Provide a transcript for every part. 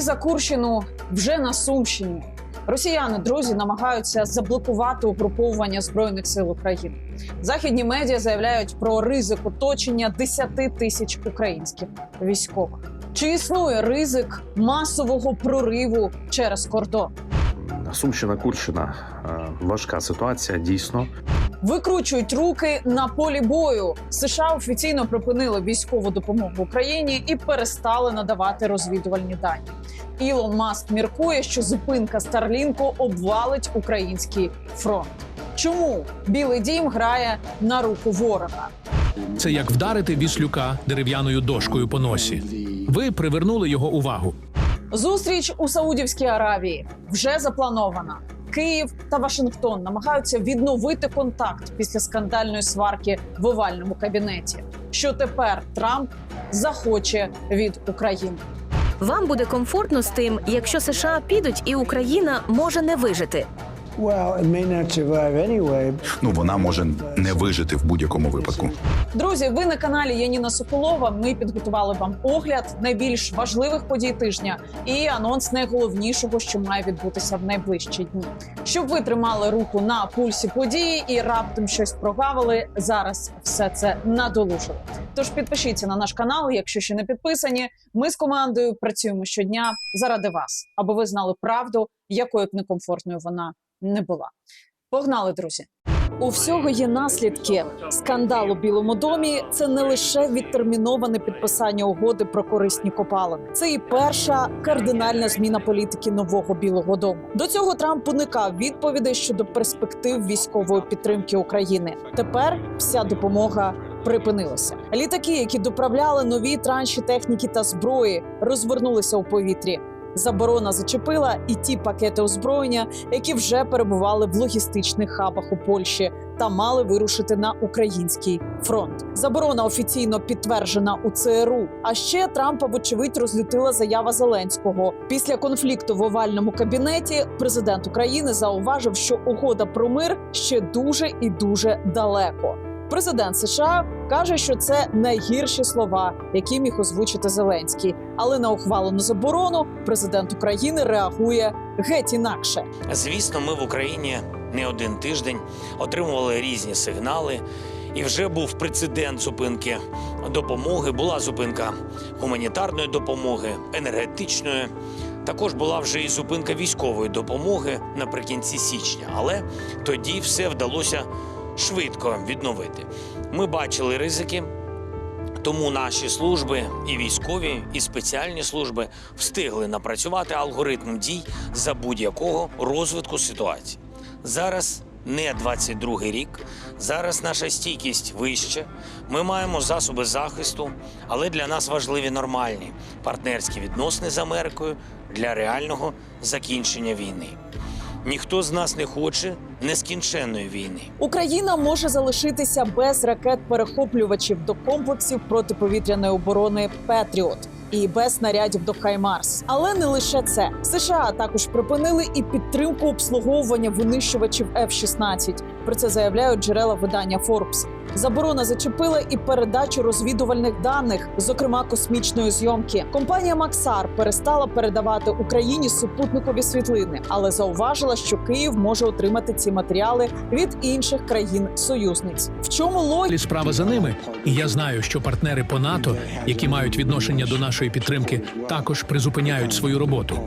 За Курщину вже на Сумщині. Росіяни, друзі, намагаються заблокувати угруповування збройних сил України. Західні медіа заявляють про ризик оточення 10 тисяч українських військових. Чи існує ризик масового прориву через кордон? Сумщина, Курщина е, важка ситуація, дійсно. Викручують руки на полі бою. США офіційно припинили військову допомогу Україні і перестали надавати розвідувальні дані. Ілон Маск міркує, що зупинка Старлінку обвалить український фронт. Чому Білий Дім грає на руку ворога? Це як вдарити віслюка дерев'яною дошкою по носі. Ви привернули його увагу. Зустріч у Саудівській Аравії вже запланована. Київ та Вашингтон намагаються відновити контакт після скандальної сварки в овальному кабінеті. Що тепер Трамп захоче від України? Вам буде комфортно з тим, якщо США підуть, і Україна може не вижити. Well, it may not survive anyway. Ну вона може не вижити в будь-якому випадку. Друзі, ви на каналі Яніна Соколова. Ми підготували вам огляд найбільш важливих подій тижня і анонс найголовнішого, що має відбутися в найближчі дні. Щоб ви тримали руку на пульсі події і раптом щось прогавили. Зараз все це надолужили. Тож підпишіться на наш канал, якщо ще не підписані. Ми з командою працюємо щодня заради вас, аби ви знали правду, якою б некомфортною вона не була. Погнали, друзі! У всього є наслідки. Скандал у Білому домі це не лише відтерміноване підписання угоди про корисні копалини. Це і перша кардинальна зміна політики нового білого дому. До цього Трамп уникав відповідей щодо перспектив військової підтримки України. Тепер вся допомога припинилася. Літаки, які доправляли нові транші техніки та зброї, розвернулися у повітрі. Заборона зачепила і ті пакети озброєння, які вже перебували в логістичних хабах у Польщі та мали вирушити на український фронт. Заборона офіційно підтверджена у ЦРУ. А ще Трампа, вочевидь, розлютила заява Зеленського. Після конфлікту в овальному кабінеті президент України зауважив, що угода про мир ще дуже і дуже далеко. Президент США каже, що це найгірші слова, які міг озвучити Зеленський. Але на ухвалену заборону президент України реагує геть інакше. Звісно, ми в Україні не один тиждень отримували різні сигнали, і вже був прецедент зупинки допомоги. Була зупинка гуманітарної допомоги, енергетичної. Також була вже і зупинка військової допомоги наприкінці січня, але тоді все вдалося швидко відновити. Ми бачили ризики, тому наші служби, і військові, і спеціальні служби встигли напрацювати алгоритм дій за будь-якого розвитку ситуації. Зараз не 22-й рік, зараз наша стійкість вища. Ми маємо засоби захисту, але для нас важливі нормальні партнерські відносини з Америкою для реального закінчення війни. Ніхто з нас не хоче нескінченної війни. Україна може залишитися без ракет-перехоплювачів до комплексів протиповітряної оборони Петріот. І без снарядів до Хаймарс, але не лише це. США також припинили і підтримку обслуговування винищувачів F-16. Про це заявляють джерела видання Forbes. Заборона зачепила і передачу розвідувальних даних, зокрема космічної зйомки. Компанія Максар перестала передавати Україні супутникові світлини, але зауважила, що Київ може отримати ці матеріали від інших країн-союзниць. В чому логіка? Справа за ними. І я знаю, що партнери по НАТО, які мають відношення до нашої підтримки, також призупиняють свою роботу.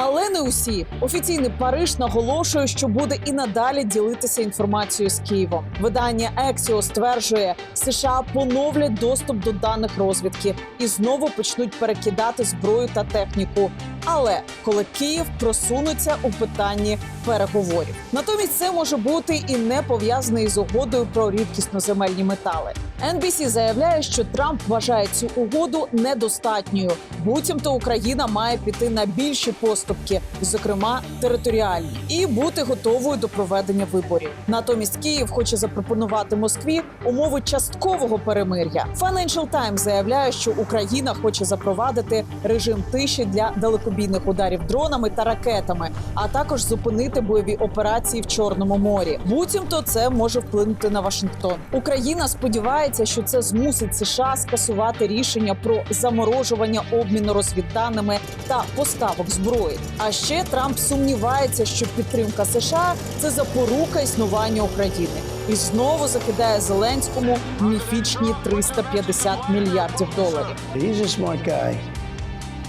Але не усі. Офіційний Париж наголошує, що буде і надалі ділитися інформацією з Києвом. Видання Ексіо стверджує, США поновлять доступ до даних розвідки і знову почнуть перекидати зброю та техніку. Але коли Київ просунеться у питанні переговорів, натомість це може бути і не пов'язане із угодою про рідкісноземельні метали. NBC заявляє, що Трамп вважає цю угоду недостатньою. Буцімто Україна має піти на більші поступки, зокрема територіальні, і бути готовою до проведення виборів. Натомість Київ хоче запропонувати Москві умови часткового перемир'я. Financial Times заявляє, що Україна хоче запровадити режим тиші для далекобійних ударів дронами та ракетами, а також зупинити бойові операції в Чорному морі. Буцімто це може вплинути на Вашингтон. Україна сподівається, що це змусить США скасувати рішення про заморожування обміну розвідданими та поставок зброї. А ще Трамп сумнівається, що підтримка США це запорука існування України, і знову закидає Зеленському міфічні 350 мільярдів доларів.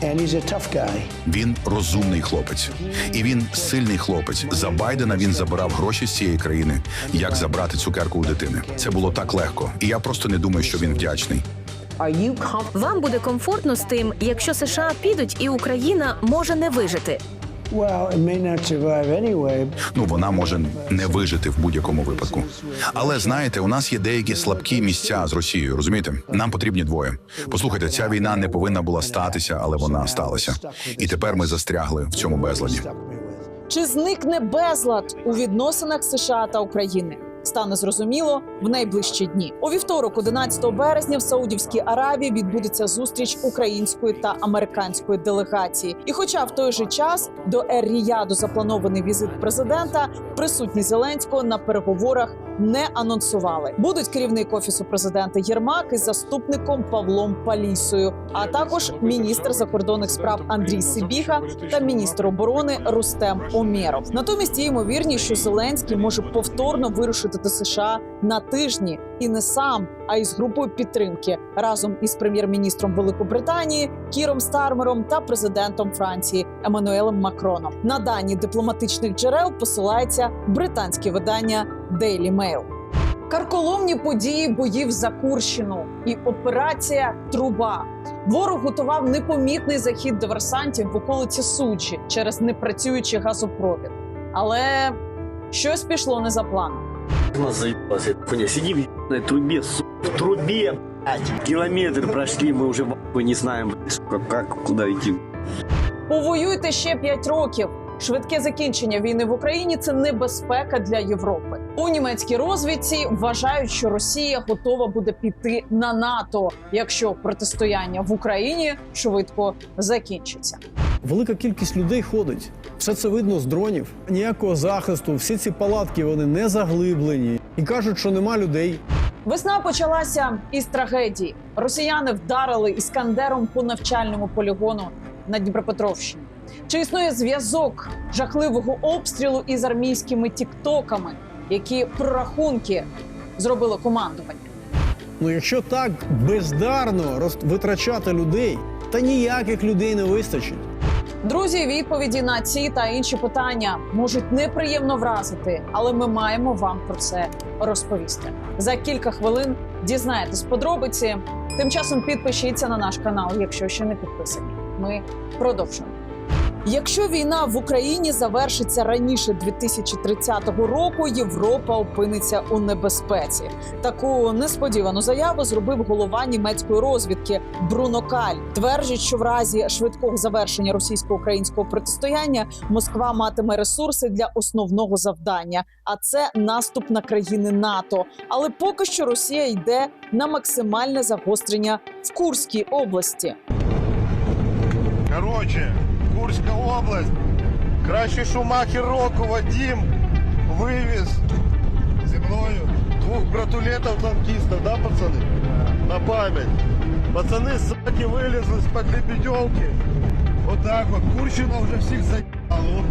And he's a tough guy. Він розумний хлопець, і він сильний хлопець. За Байдена він забирав гроші з цієї країни, як забрати цукерку у дитини. Це було так легко, і я просто не думаю, що він вдячний. Вам буде комфортно з тим, якщо США підуть і Україна може не вижити. Well, it may not survive anyway. Ну вона може не вижити в будь-якому випадку. Але знаєте, у нас є деякі слабкі місця з Росією. Розумієте? Нам потрібні двоє. Послухайте, ця війна не повинна була статися, але вона сталася. І тепер ми застрягли в цьому безладі. Чи зникне безлад у відносинах США та України? Стане зрозуміло в найближчі дні. У вівторок, 11 березня, в Саудівській Аравії відбудеться зустріч української та американської делегації. І, хоча в той же час до Ер-Ріяду запланований візит президента, присутність Зеленського на переговорах не анонсували. Будуть керівник офісу президента Єрмак із заступником Павлом Палісою, а також міністр закордонних справ Андрій Сибіга та міністр оборони Рустем Омєров. Натомість є ймовірність, що Зеленський може повторно вирушити до США на тижні і не сам, а із групою підтримки разом із прем'єр-міністром Великобританії Кіром Стармером та президентом Франції Еммануелем Макроном. На дані дипломатичних джерел посилається британське видання Daily Mail. Карколомні події боїв за Курщину і операція Труба. Ворог готував непомітний захід диверсантів в околиці Суджі через непрацюючий газопровід. Але щось пішло не за планом. Заебалась эта хуйня. Сидим в ебаной трубе, сука, в трубе, блядь. Километр прошли, мы уже в не знаем, блядь, сука, как, куда идти. Повоюйте ще 5 років. Швидке закінчення війни в Україні це небезпека для Європи. У німецькій розвідці вважають, що Росія готова буде піти на НАТО, якщо протистояння в Україні швидко закінчиться. Велика кількість людей ходить. Все це видно з дронів. Ніякого захисту, всі ці палатки вони не заглиблені і кажуть, що нема людей. Весна почалася із трагедії. Росіяни вдарили іскандером по навчальному полігону на Дніпропетровщині. Чи існує зв'язок жахливого обстрілу із армійськими тіктоками, які прорахунки зробило командування? Ну якщо так бездарно роз- витрачати людей, та ніяких людей не вистачить. Друзі, відповіді на ці та інші питання можуть неприємно вразити, але ми маємо вам про це розповісти. За кілька хвилин дізнаєтесь подробиці. Тим часом підпишіться на наш канал, якщо ще не підписані. Ми продовжуємо. Якщо війна в Україні завершиться раніше 2030 року, Європа опиниться у небезпеці. Таку несподівану заяву зробив голова німецької розвідки Бруно Каль. Тверджить, що в разі швидкого завершення російсько-українського протистояння Москва матиме ресурси для основного завдання, а це наступ на країни НАТО. Але поки що Росія йде на максимальне загострення в Курській області. Короче, Курська область. Кращий шумахер року Вадим вивіз зі мною двох братулетів танкістів, да, пацани? На пам'ять. Пацани саки вилізли з-під лебедьовки. Отак от. Курщина вже всіх заїбала.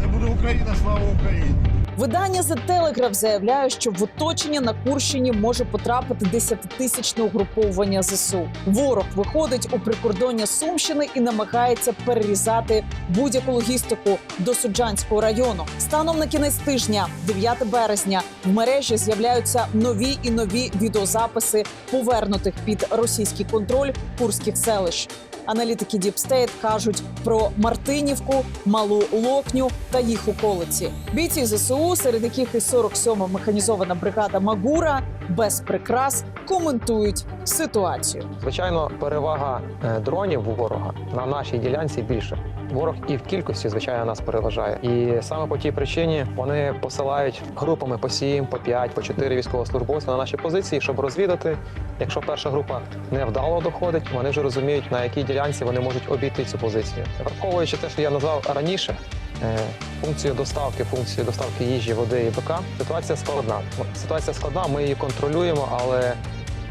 Це буде Україна, слава Україні. Видання The Telegraph заявляє, що в оточення на Курщині може потрапити десятитисячне угруповування ЗСУ. Ворог виходить у прикордоння Сумщини і намагається перерізати будь-яку логістику до Суджанського району. Станом на кінець тижня, 9 березня, в мережі з'являються нові і нові відеозаписи повернутих під російський контроль курських селищ. Аналітики State кажуть про Мартинівку, Малу Локню та їх околиці. Бійці ЗСУ, серед яких і 47-ма механізована бригада Магура, без прикрас коментують ситуацію. Звичайно, перевага е, дронів ворога на нашій ділянці більше. ворог і в кількості, звичайно, нас переважає. І саме по тій причині вони посилають групами по 7, по 5, по 4 військовослужбовця на наші позиції, щоб розвідати. Якщо перша група невдало доходить, вони вже розуміють, на якій ділянці вони можуть обійти цю позицію. Враховуючи те, що я назвав раніше. Е, Функцію доставки, функцію доставки їжі, води і БК. Ситуація складна. Ситуація складна, ми її контролюємо, але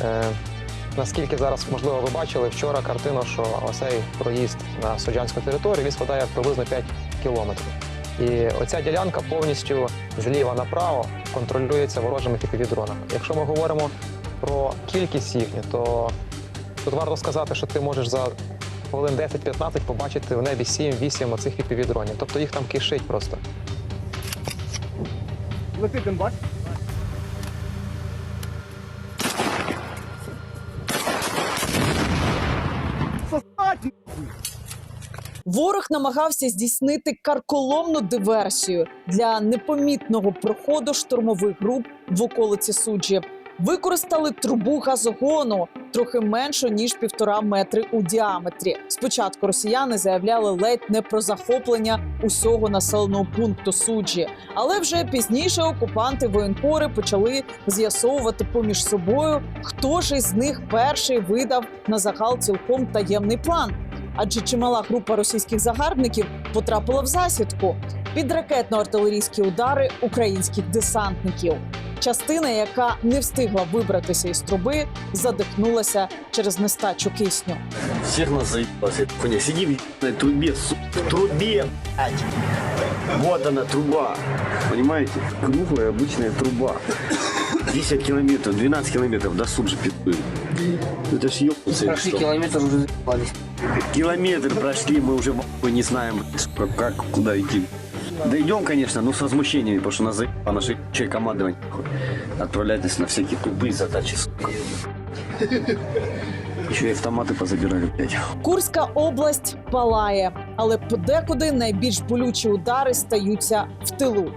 е, Наскільки зараз можливо ви бачили вчора картину, що оцей проїзд на Суджанську територію він складає приблизно 5 кілометрів. І оця ділянка повністю зліва направо контролюється ворожими дронами. Якщо ми говоримо про кількість їхню, то тут варто сказати, що ти можеш за хвилин 10-15 побачити в небі 7-8 оцих дронів. Тобто їх там кишить просто. Ворог намагався здійснити карколомну диверсію для непомітного проходу штурмових груп в околиці суджі. Використали трубу газогону трохи меншу ніж півтора метри у діаметрі. Спочатку росіяни заявляли ледь не про захоплення усього населеного пункту суджі, але вже пізніше окупанти воєнкори почали з'ясовувати поміж собою, хто ж із них перший видав на загал цілком таємний план адже чимала група російських загарбників потрапила в засідку під ракетно-артилерійські удари українських десантників. Частина, яка не встигла вибратися із труби, задихнулася через нестачу кисню. Всех нас заебалась эта хуйня. Сидим в ебаной трубе, су- в трубе, блядь. Вот она, труба. Понимаете? Круглая обычная труба. 10 километров, 12 километров до суджи пи***ы. Это ж ёбнуться. Прошли километр, уже заебались. Километр прошли, мы уже в не знаем, сука, как, куда идти. Дойдем, конечно, но с возмущениями, потому что нас заебало наше чей командование. Отправлять нас на всякие тупые задачи, сука. Еще и автоматы позабирали, блядь. Курська область палає, але подекуди найбільш болючі удари стаються в тилу.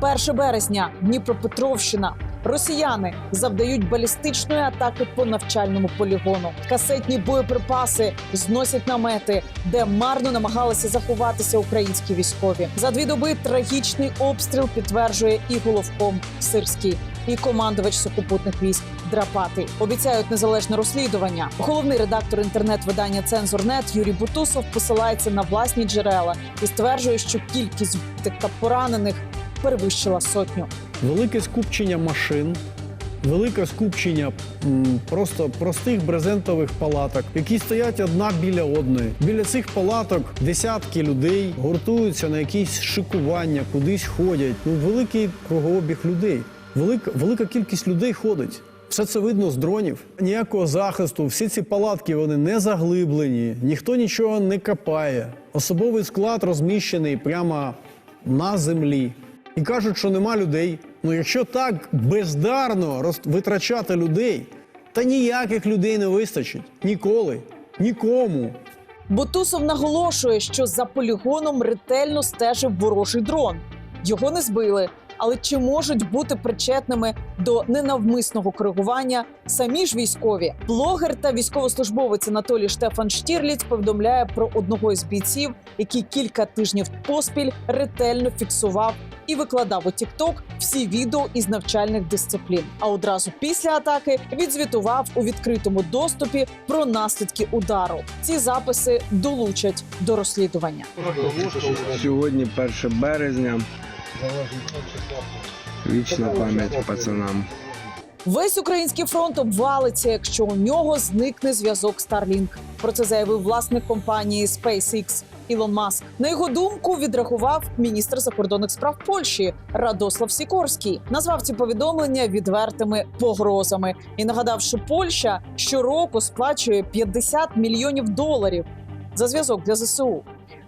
1 березня Дніпропетровщина. Росіяни завдають балістичної атаки по навчальному полігону. Касетні боєприпаси зносять намети, де марно намагалися заховатися українські військові. За дві доби трагічний обстріл підтверджує і головком Сирський, і командувач сухопутних військ Драпатий. Обіцяють незалежне розслідування. Головний редактор інтернет-видання Цензурнет Юрій Бутусов посилається на власні джерела і стверджує, що кількість та поранених перевищила сотню. Велике скупчення машин, велике скупчення просто простих брезентових палаток, які стоять одна біля одної. Біля цих палаток десятки людей гуртуються на якісь шикування, кудись ходять. Ну, великий кругообіг людей. Велика, велика кількість людей ходить. Все це видно з дронів. Ніякого захисту. Всі ці палатки вони не заглиблені, ніхто нічого не копає. Особовий склад розміщений прямо на землі. І кажуть, що нема людей. Ну якщо так бездарно витрачати людей, та ніяких людей не вистачить. Ніколи. Нікому. Бутусов наголошує, що за полігоном ретельно стежив ворожий дрон. Його не збили. Але чи можуть бути причетними до ненавмисного коригування самі ж військові? Блогер та військовослужбовець Анатолій Штефан Штірліц повідомляє про одного із бійців, який кілька тижнів поспіль ретельно фіксував і викладав у TikTok всі відео із навчальних дисциплін. А одразу після атаки відзвітував у відкритому доступі про наслідки удару. Ці записи долучать до розслідування. Сьогодні 1 березня. Вічна пам'ять пацанам. Весь український фронт обвалиться, якщо у нього зникне зв'язок Starlink. Про це заявив власник компанії SpaceX Ілон Маск. На його думку, відрахував міністр закордонних справ Польщі Радослав Сікорський. Назвав ці повідомлення відвертими погрозами і нагадав, що Польща щороку сплачує 50 мільйонів доларів за зв'язок для ЗСУ.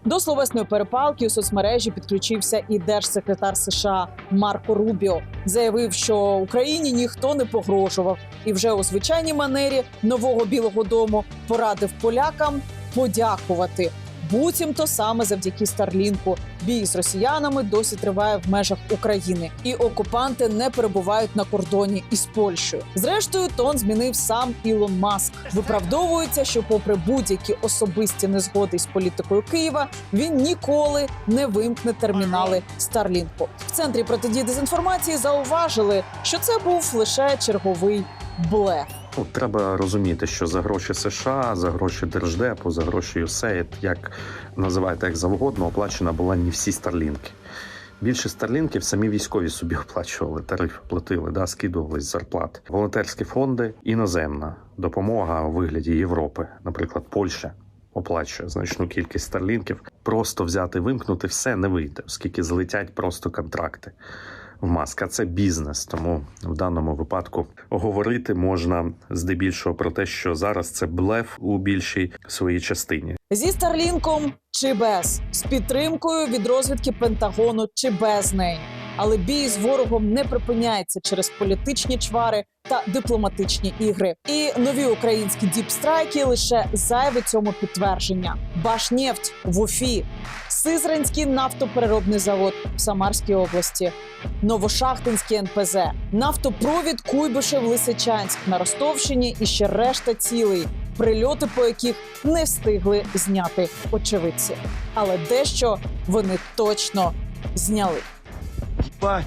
До словесної перепалки у соцмережі підключився і держсекретар США Марко Рубіо. Заявив, що Україні ніхто не погрожував, і вже у звичайній манері нового білого дому порадив полякам подякувати, буцімто саме завдяки Старлінку. Бій з росіянами досі триває в межах України, і окупанти не перебувають на кордоні із Польщею. Зрештою, тон змінив сам Ілон Маск. Виправдовується, що, попри будь-які особисті незгоди з політикою Києва, він ніколи не вимкне термінали Старлінку. В центрі протидії дезінформації зауважили, що це був лише черговий блеф. Ну, треба розуміти, що за гроші США, за гроші Держдепу, за гроші USAID, як називайте як завгодно, оплачена була не всі старлінки. Більше старлінків самі військові собі оплачували, тариф платили, да, скидувались з зарплат. Волонтерські фонди, іноземна допомога у вигляді Європи, наприклад, Польща. Оплачує значну кількість старлінків. Просто взяти, вимкнути все не вийде, оскільки злетять просто контракти маска. Це бізнес. Тому в даному випадку говорити можна здебільшого про те, що зараз це блеф у більшій своїй частині. Зі Старлінком чи без, з підтримкою від розвідки Пентагону чи без неї. Але бій з ворогом не припиняється через політичні чвари та дипломатичні ігри. І нові українські діпстрайки лише зайве цьому підтвердження. Башнефть в Уфі, Сизранський нафтопереробний завод в Самарській області, Новошахтинський НПЗ, нафтопровід Куйбишев Лисичанськ на Ростовщині і ще решта цілей, прильоти по яких не встигли зняти очевидці. Але дещо вони точно зняли. Ебать,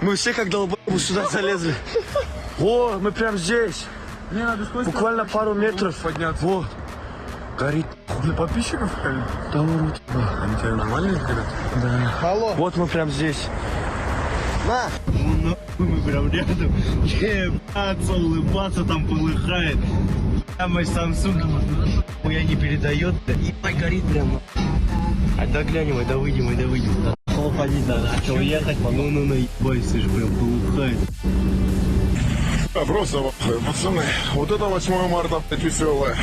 мы все как долбоебы сюда залезли. О, мы прям здесь. Буквально пару метров. Подняться. Вот. Горит. Для подписчиков? Да урод. Они тебя нормальные ребята? Да. Алло. Вот мы прям здесь. На. Ну, мы прям рядом. Ебаться, улыбаться там полыхает. А мой Samsung я не передает. Ебать, горит прям. А да глянем, да выйдем, да выйдем. Ходить надо, а что уехать? Ну, ну, ну, ебать, слышь, прям полыхает. А, Просто, пацаны, вот это 8 марта, блядь, веселое.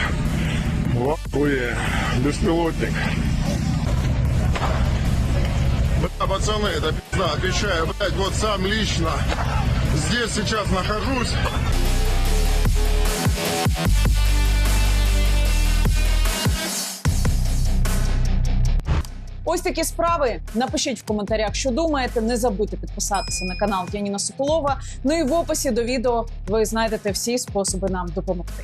В ахуе. Беспилотник. Бля, пацаны, это пизда, отвечаю, блядь, вот сам лично здесь сейчас нахожусь. Ось такі справи. Напишіть в коментарях, що думаєте. Не забудьте підписатися на канал Яніна Соколова. Ну і в описі до відео ви знайдете всі способи нам допомогти.